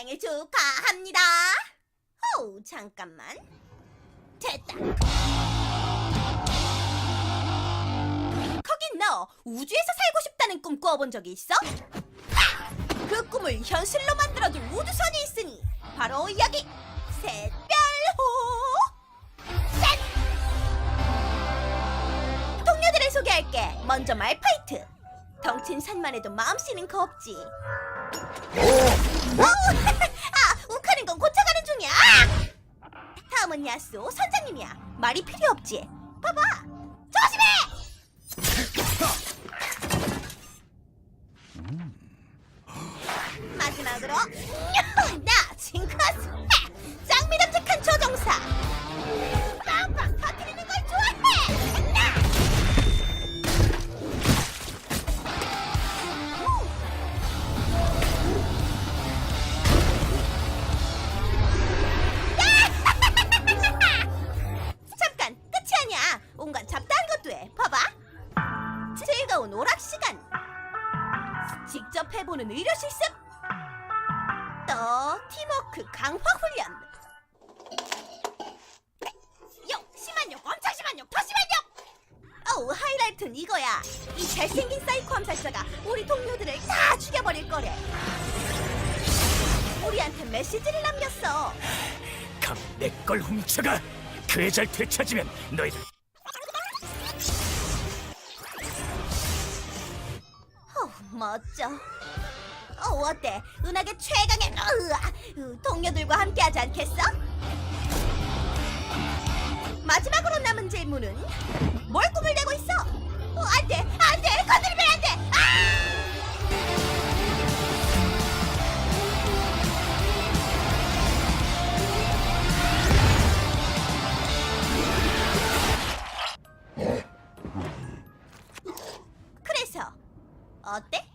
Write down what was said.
생일 축하합니다. 오, 잠깐만. 됐다. 거긴 너 우주에서 살고 싶다는 꿈 꾸어본 적이 있어? 그 꿈을 현실로 만들어줄 우주선이 있으니 바로 여기 샛별호 셋 동료들을 소개할게 먼저 말파이트 덩친 산만 해도 마음 씨는 거 없지. 어우, 아 욱하는 건 고쳐가는 중이야. 다음은 야수 선장님이야. 말이 필요 없지. 봐봐. 조심해! 마지막으로 즐거운 오락 시간. 직접 해보는 의료 실습. 또 팀워크 강화 훈련. 욕 심한 욕 엄청 심한 욕더 심한 욕! 어우 하이라이트는 이거야. 이 잘생긴 사이코 암살자가 우리 동료들을 다 죽여버릴 거래. 우리한테 메시지를 남겼어. 감히 내걸 훔쳐가 그 애절 되찾으면 너희들 멋져. 어, 어때? 은하계 최강의 으아, 으, 동료들과 함께하지 않겠어? 마지막으로 남은 질문은 뭘 그래서 어때?